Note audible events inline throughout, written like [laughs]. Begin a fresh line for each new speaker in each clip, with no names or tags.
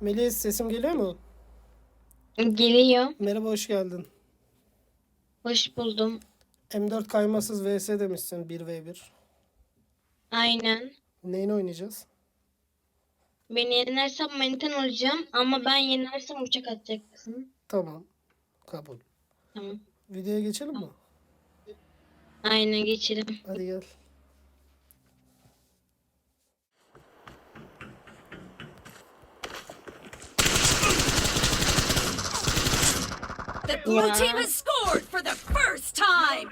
Melis sesim geliyor mu?
Geliyor.
Merhaba hoş geldin.
Hoş buldum.
M4 kaymasız vs demişsin 1v1.
Aynen.
Neyini oynayacağız?
Beni yenersem manitan olacağım ama ben yenersem uçak atacaksın.
Tamam. Kabul.
Tamam.
Videoya geçelim mi?
Aynen geçelim.
Hadi gel.
Blue
Yeah.
team has scored for the first time.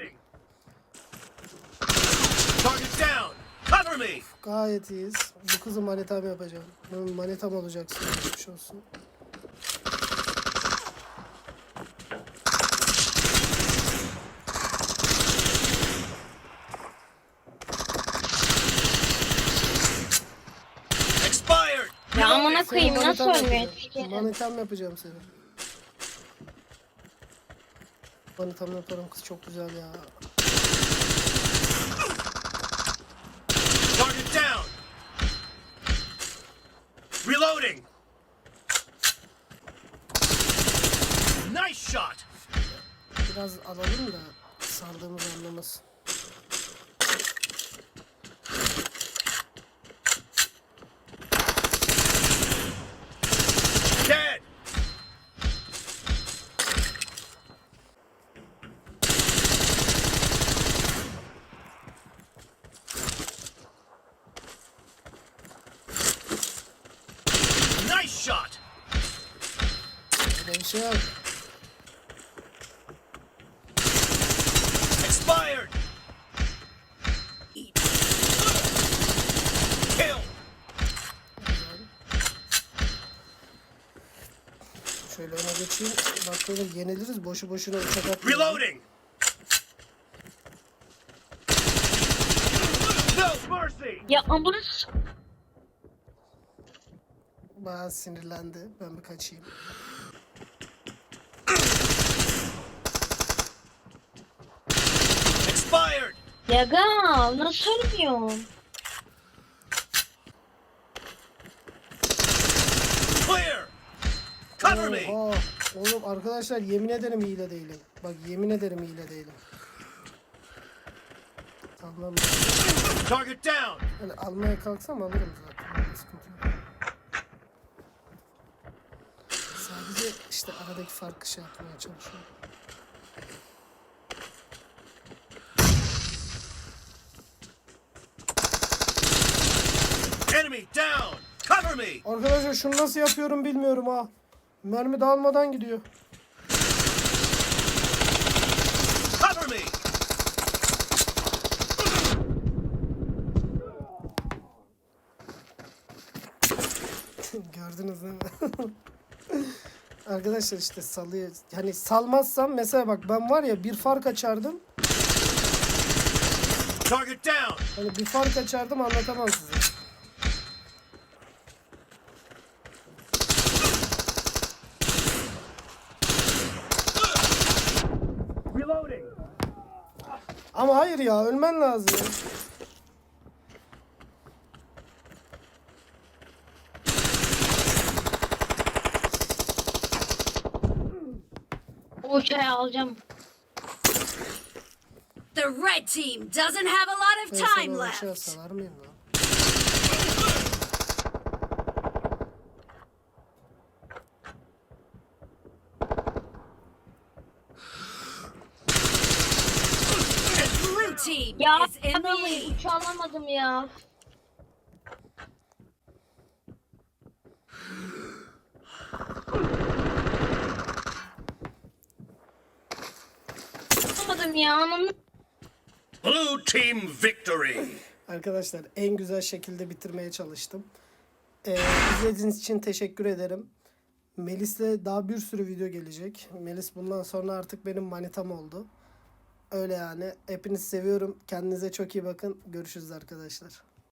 Target down! Cover me!
Gayet iyiyiz. Bu kızı manitam yapacağım. Bunun manitam olacaksın. Geçmiş olsun.
Expired!
Ya amına koyayım nasıl ölmüyor?
Manitam yapacağım seni. Manitam yaparım kız çok güzel ya.
Target down! Reloading! Nice shot!
Biraz alalım da saldığımız anlamasın.
Dead! Nice shot!
Böyle bir şey yok.
Expired! Kill!
Şöyle öne geçeyim. Bakalım yeniliriz. Boşu boşuna uçak atmayalım.
Reloading! No mercy!
Ya amına s-
Bayağı sinirlendi. Ben bir kaçayım.
Expired!
Ya gal nasıl ölmüyorum?
Clear! Cover me!
Oha! Oğlum arkadaşlar yemin ederim hile değilim. Bak yemin ederim hile değilim. Tamam.
Target down!
Yani almaya kalksam alırım zaten. Sıkıntı yok. İşte aradaki farkı şey yapmaya çalışıyorum.
Enemy down! Cover me!
Arkadaşlar şunu nasıl yapıyorum bilmiyorum ha. Mermi dağılmadan gidiyor.
Cover me! [laughs]
Gördünüz değil mi? [laughs] Arkadaşlar işte salıyor. Hani salmazsam mesela bak ben var ya bir fark açardım.
Target down!
Hani bir fark açardım anlatamam size.
Reloading!
Ama hayır ya ölmen lazım.
Uçağı alacağım.
The red team doesn't have a lot of
Ben
time
sana şey
left.
salar mıyım lan?
The blue team
Ya
is in the
abi
lead.
uçağı alamadım ya. Alamadım ya ananı.
Blue team victory!
Arkadaşlar en güzel şekilde bitirmeye çalıştım. Ee, izlediğiniz için teşekkür ederim. Melis'le daha bir sürü video gelecek. Melis bundan sonra artık benim manitam oldu. Öyle yani. Hepinizi seviyorum. Kendinize çok iyi bakın. Görüşürüz arkadaşlar.